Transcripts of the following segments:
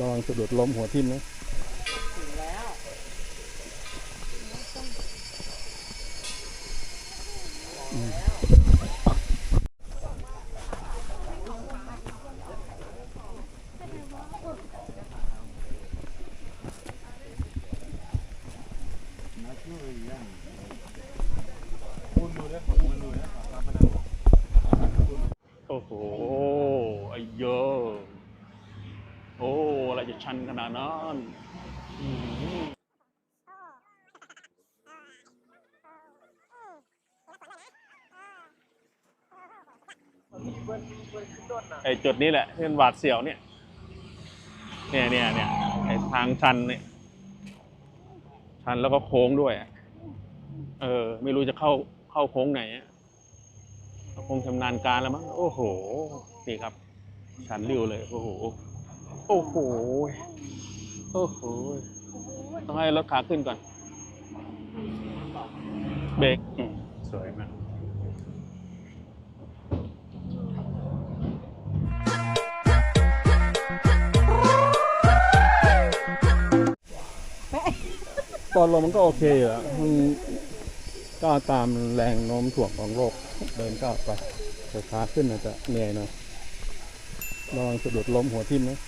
ระวังสะดุดล้มหัวทิ่มนะ ถึงแล้ว โอ้โหไอ้เยอะโอ้อะไรจะชันขนาดนั้นอืม ไอ้จุดนี้แหละที่เป็นหวาดเสียวเนี่ย เนี่ยเนี่ยเนี่ยไอ้ทางชันเนี่ยชันแล้วก็โค้งด้วยอะเออ ไม่รู้จะเข้าเข้าโค้งไหนอะคงชำนาญการแล้วมั้ง โอ้โห นี่ครับ ชันริ้วเลย โอ้โห โอ้โห โอ้โห ต้องให้รถขาขึ้นก่อน เบรกอืมสวยมาก ตอนลงมันก็โอเคอยู่อะมันก้าวตามแรงโน้มถ่วงของโลก เดินก้าวไปแต่ขาขึ้นอาจจะเหนื่อยหน่อยระวังสะดุดล้มหัวทิ่มนะ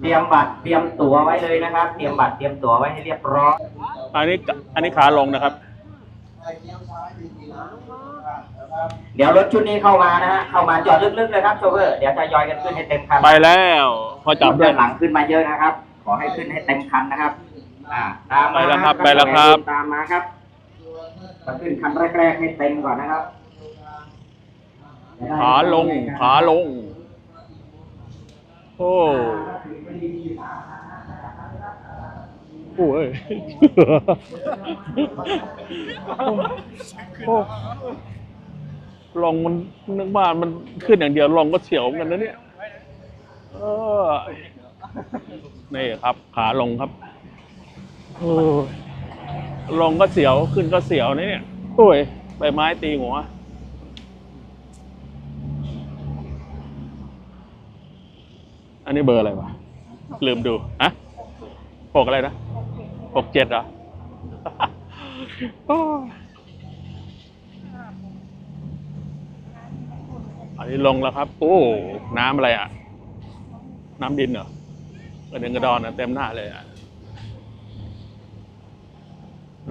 เตรียมบัตรเตรียมตั๋วไว้เลยนะครับ เตรียมบัตรเตรียมตั๋วไว้ให้เรียบร้อยอันนี้อันนี้ขาลงนะครับ เดี๋ยวรถชุดนี้เข้ามานะฮะเข้ามาจอดลึกๆเลยครับโชเฟอร์เดี๋ยวจะยอยกันขึ้นให้เต็มคันไปแล้ว พอจับเพื่ได้อนหลังขึ้นมาเยอะนะครับ ขอให้ขึ้นให้เต็มคันนะครับอ่าตามไปมาแล้วครับไปแล้วครับตามมาครับมาขึ้นคันแรกๆให้เต็มก่อนนะครับ ขาลง ขาลง โอ้โอ้ยโอ้ลงมันนึกว่ามันขึ้นอย่างเดียวลองก็เฉียวกันนะเนี่ยเออนี่ครับ ขาลงครับโอ้ยลงก็เสียวขึ้นก็เสียวนะเนี่ยโอ้ยใบไม้ตีหัว อันนี้เบอร์อะไรวะลืมดูฮะหกอะไรนะหกเจ็ดเหรอโอ้ยอันนี้ลงแล้วครับ โอ้น้ำอะไรอะ น้ำดินเหรอกระเด็นกระดอนอะเต็มหน้าเลยอะ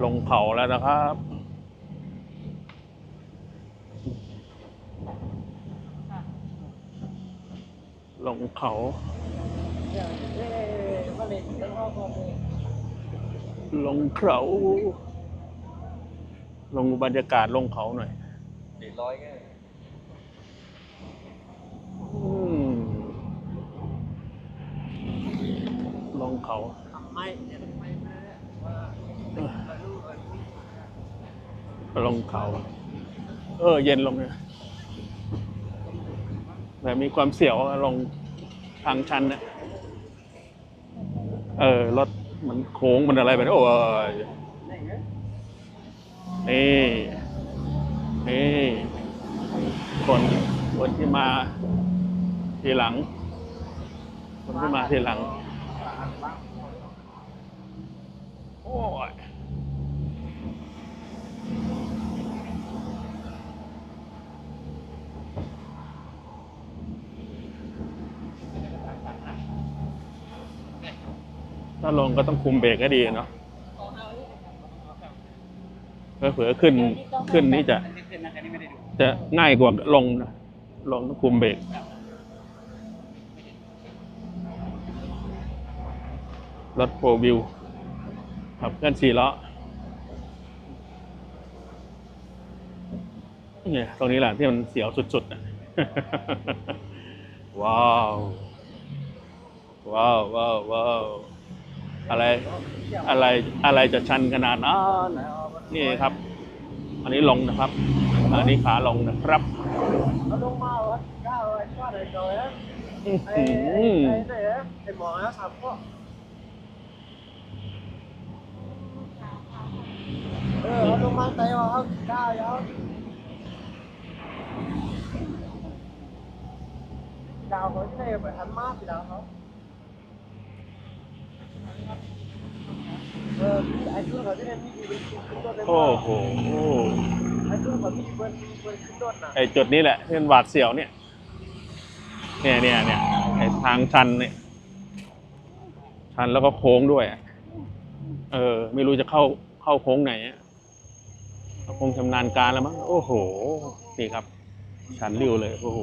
ลงเขาแล้วนะครับ ลงเขาลงเขาลงบรรยากาศลงเขาหน่อยสี่ร้อยไงอืมลงเขาทำไมเยทำไมไม่ได้ว่าลูกเออลงเขา เออ เย็นลงเนี่ย แต่มีความเสียวอะลงทางชันนี่ยเออรถมันโค้งมันอะไรไปโอ้ยนี่นี่คนคนที่มาทีหลัง คนที่มาทีหลังาลงก็ต้องคุมเบรกให้ดีเนาะเผื่อขึ้นขึ้นนี้จะ จะง่ายกว่าลงนะลงต้องคุมเบรกรถโฟวิวขับเคลื่อนสี่ล้อเนี่ยตรงนี้แหละที่มันเสียวสุดๆนะว้าว ว้าวว้าวว้าว อะไรอะไรอะไรจะชันขนาดนั้นนี่ครับ อันนี้ลงนะครับ อันนี้ขาลงนะครับเอาลงมาวัดก้าวไอ้ก้าวไหนจอยนะอื้อไอ้หืไอ้อไอ้ไหนนะไอ้หมอนะครับก็เออเอาลงมาไต่ว่าเอาก้าวยาวดาวเขาจะได้ไปทันมากพี่ดาวเขาเออไอ้ช่วงเขาจะได้มีดีเป็นขึ้นต้นเลย โอ้โหไอ้จุดนี้แหละที่มันหวาดเสียวเนี่ย เนี่ยเนี่ยเนี่ยไอทางชันเนี่ย ชันแล้วก็โค้งด้วย เออ ไม่รู้จะเข้าเข้าโค้งไหนอะคงชำนาญการแล้วมั้ง โอ้โห นี่ครับ ชันริ้วเลย โอ้โห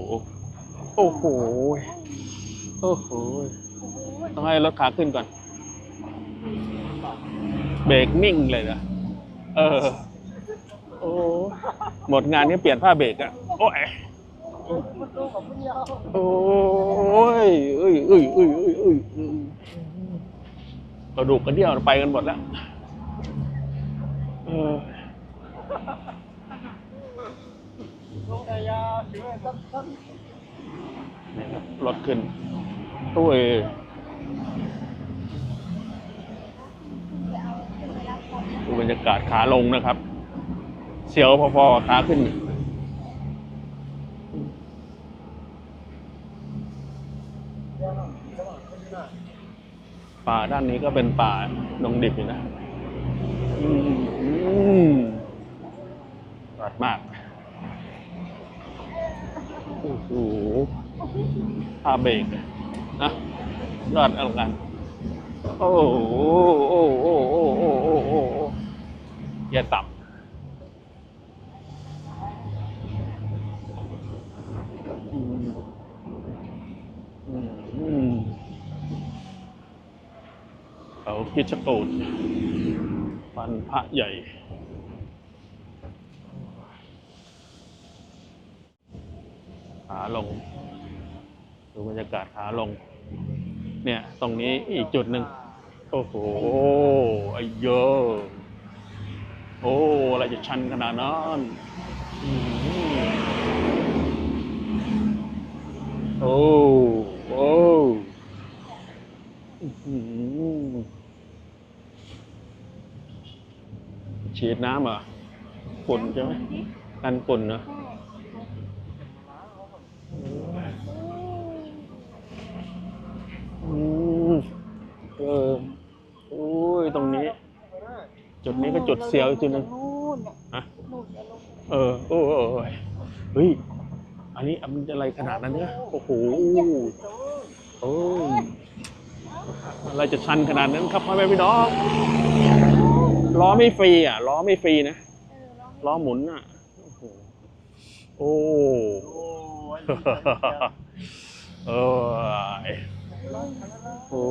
โอ้โห โอ้โห ต้องให้รถขาขึ้นก่อน เบรกนิ่งเลยนะเออ โอ้หมดงานนี้เปลี่ยนผ้าเบรกอะโอ้ยมันดูของมันยาวโอ้ยเอ้ยเอ้ยเอ้ยเอ้ยเอ้ยเอ้ยกระดูกกระเดี่ยวไปกันหมดแล้วเออลงแต่ยาวถือว่าสั้นสั้นนี่ครับรถขึ้นตู้เอ บรรยากาศขาลงนะครับ เสียวพอๆขาขึ้นป่าด้านนี้ก็เป็นป่าดงดิบอยู่นะอืมอืมสวัดมาก โอ้โหผ้าเบรกนะยอดอลังการโอ้โหโอ้โหโอ้โห อย่าต่ำเขาพิชรกูดฟันพระใหญ่ ขาลง ดูบรรยากาศขาลง เนี่ย ตรงนี้อีกจุดหนึ่ง โอ้โหไอ้เยอะ โอ้ อะไรจะชันขนาดนั้นอื้อหือโอ้โอ้อื้อหือฉีดน้ำเหรอฝุ่นใช่ไหมกันฝุ่นเนอะ อืมเออโอ้ย ตรงนี้ จุดนี้ก็จุดเสียวอีกจุดหนึ่งนู่นน่ะอะ นู่นจะลงเออโอ้โอ้ยเฮ้ยอันนี้มันอะไรขนาดนั้นเนี่ยโอ้โหโอ้ยอะไรจะชันขนาดนั้นครับพ่อแม่พี่น้องล้อไม่ฟรีอะล้อไม่ฟรีนะเออลองล้อหมุนอะโอ้โหโอ้โอ้ยเออโอ้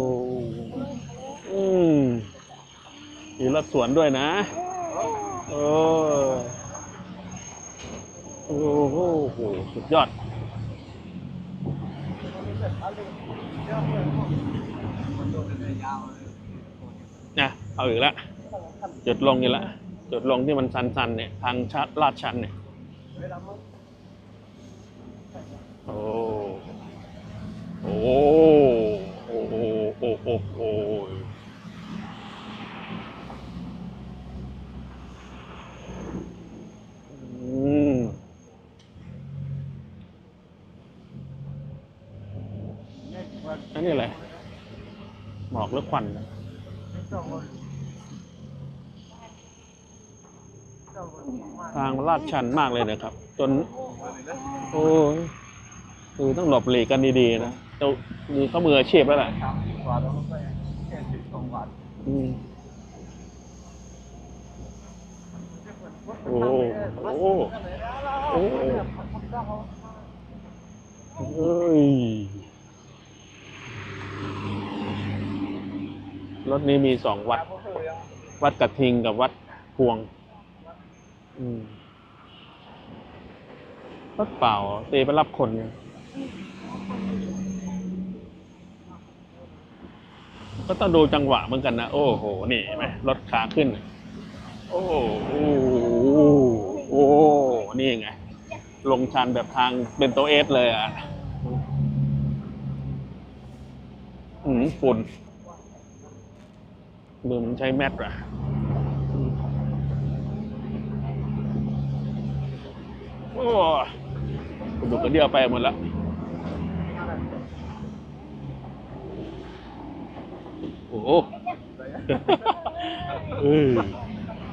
อืม มีรถสวนด้วยนะเออโอ้โหสุดยอด นะ เอาอีกแล้วจุดลงอีกแล้วจุดลงที่มันชันๆเนี่ย ทางชัดลาดชันเนี่ย โอ้โอ้โอ้โอ้โอ้โอ้มอันนี้อะไร หมอกหรือ ควันทางลาดชันมากเลยนะครับ จน โอ้ยคือต้องหลบหลีกกันดีๆนะเจ้ามือเขามืออาชีพแล้วแหละอืมโอ้โหโอ้โหเฮ้ย รถนี้มีสองวัด วัดกระทิงกับวัดพวง อืมรถเปล่าเตไปรับคนไงก็ต้องดูจังหวะเหมือนกันนะ โอ้โห นี่เห็นไหมรถขาขึ้น โอ้โหโอ้โหนี่ไง ลงชันแบบทางเป็นตัวเอสเลยอะ อืมฝุ่น มือมันใช้แมทอะโอ้กระดูกกระเดี่ยวไปหมดแล้วโอ้โหเออ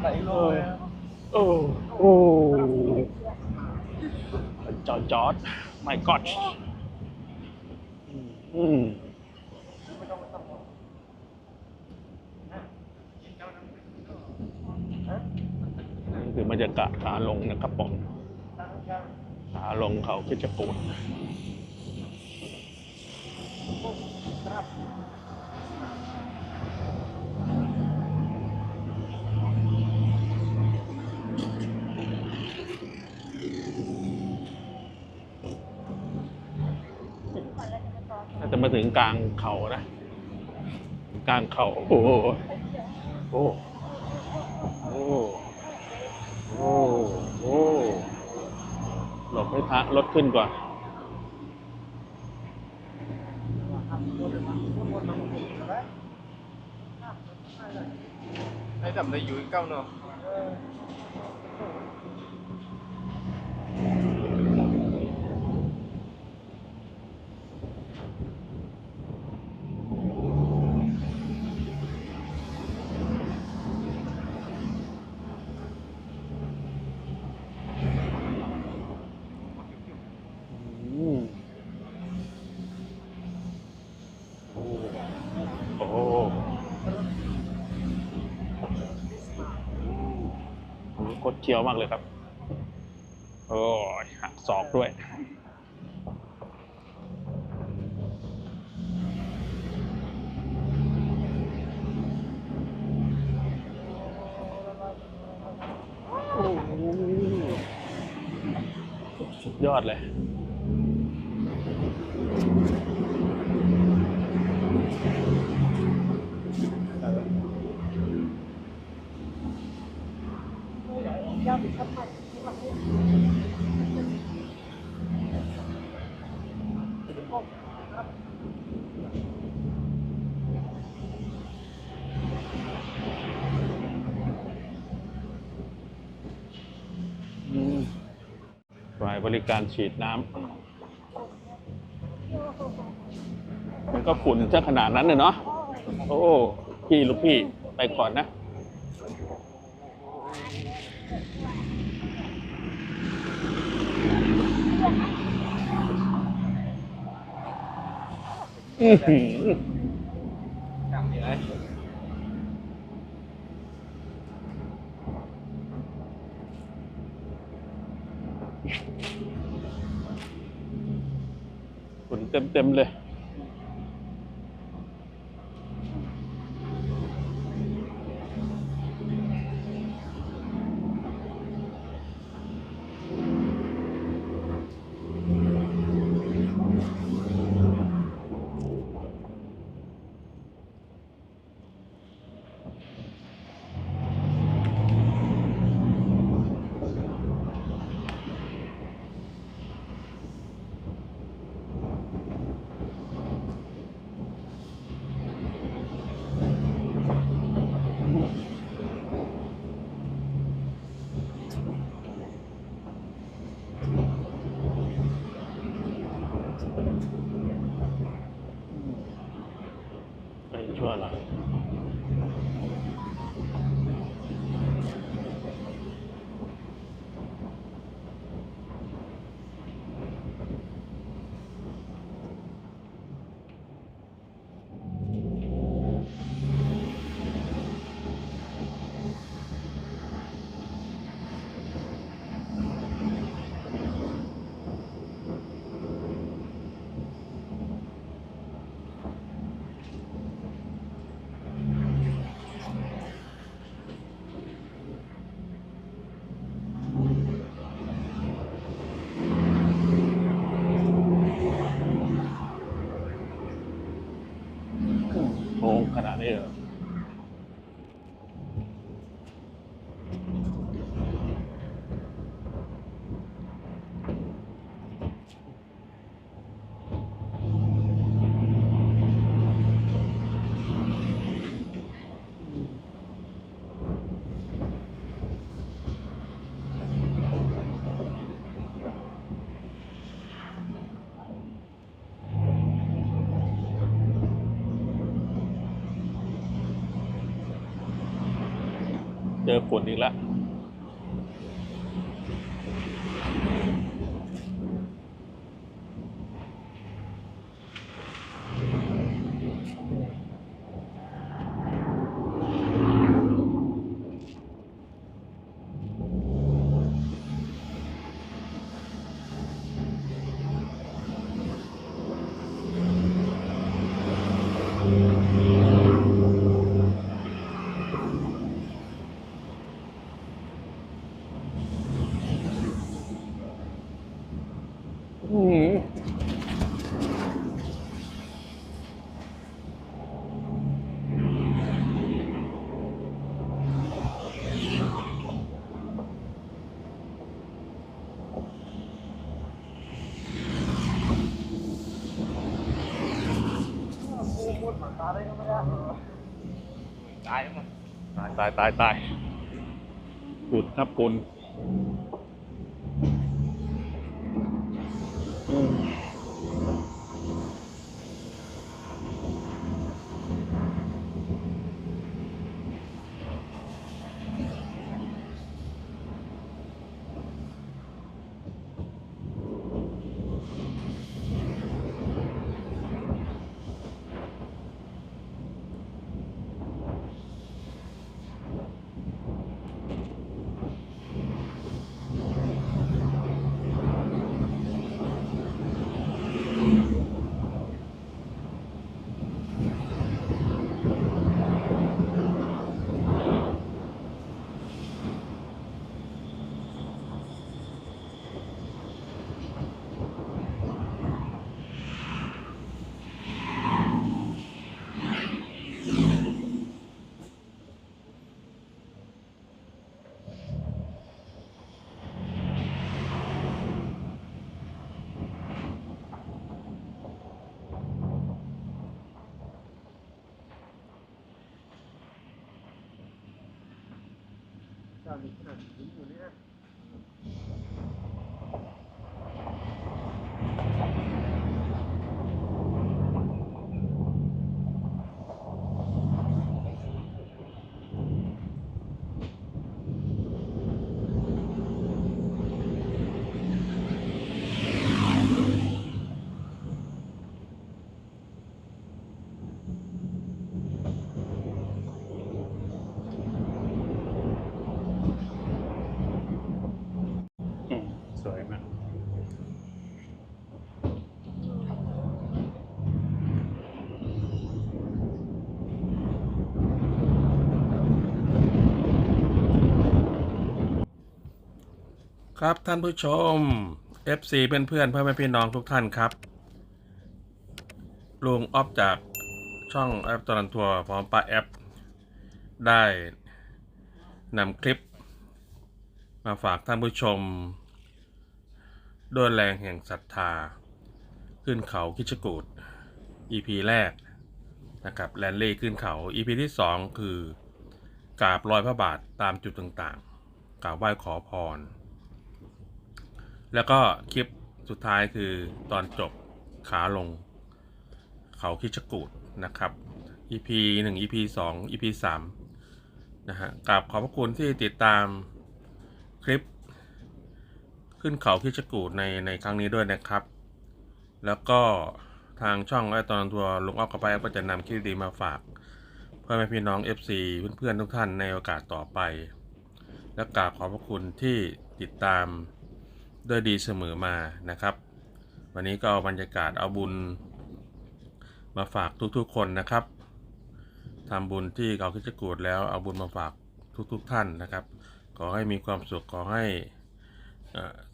ไหลโลเลยโอ้โอ้จอดจอดไม่กอดอืม คือบรรยากาศขาลงนะครับผมขาลงเขาคิดจะกูดน่าจะมาถึงกลางเขานะ กลางเขา โอ้โหโอ้โอ้ โอ้โหหลบให้พระรถขึ้นก่อนไอ้ดำได้อยู่เก้าเนาะ อืมโอ้โอ้โหกด เคี้ยวมากเลยครับ โอ้ยหักศอกด้วย โอ้โหสุดยอดเลย อืมฝ่าย บริการฉีดน้ำมันก็ฝุ่นซะขนาดนั้นเลยเนาะโอ้พี่ลูกพี่ไปก่อนนะอื้อหือ จำยังไง ฝุ่ เจอฝุ่นอีกแล้ว อืม ตายตายตายตายปุดครับปุน 到你这个屏幕那个。 ครับท่านผู้ชม FC เพื่อนเพื่อนๆพ่อแม่พี่น้องทุกท่านครับลุงออฟจากช่องแอปตลันทัวร์พร้อมป้าแอป ได้นำคลิป มาฝากท่านผู้ชม ด้วยแรงแห่งศรัทธา ขึ้นเขาคิชกูด EP แรกนะครับแลนเล่ขึ้นเขา EP ที่ 2 คือกราบรอยพระบาทตามจุดต่างๆกราบไหว้ขอพร แล้วก็คลิปสุดท้ายคือตอนจบขาลง เขาคิชกูดนะครับ EP 1 EP 2 EP 3นะฮะกราบขอบพระคุณที่ติดตามคลิป ขึ้นเขาคิชกูดในในครั้งนี้ด้วยนะครับ แล้วก็ทางช่องไอตอนทัวร์ลุงออกกับไปก็จะนำคลิปดีมาฝาก เพื่อให้พี่น้อง FC เพื่อนๆทุกท่านในโอกาสต่อไป และกราบขอบพระคุณที่ติดตาม ด้วยดีเสมอมานะครับ วันนี้ก็เอาบรรยากาศเอาบุญมาฝากทุกๆคนนะครับทำบุญที่เขาคิดจะกูดแล้วเอาบุญมาฝากทุกๆท่านนะครับ ขอให้มีความสุขขอให้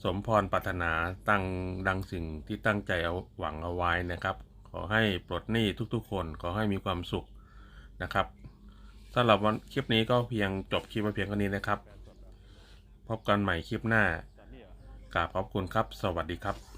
สมพรปรารถนาตั้งดังสิ่งที่ตั้งใจเอาหวังเอาไว้นะครับ ขอให้ปลดหนี้ทุกๆ คน ขอให้มีความสุขนะครับสำหรับวันคลิปนี้ก็เพียงจบคลิปมาเพียงเท่านี้นะครับ พบกันใหม่คลิปหน้า กราบขอบคุณครับ สวัสดีครับ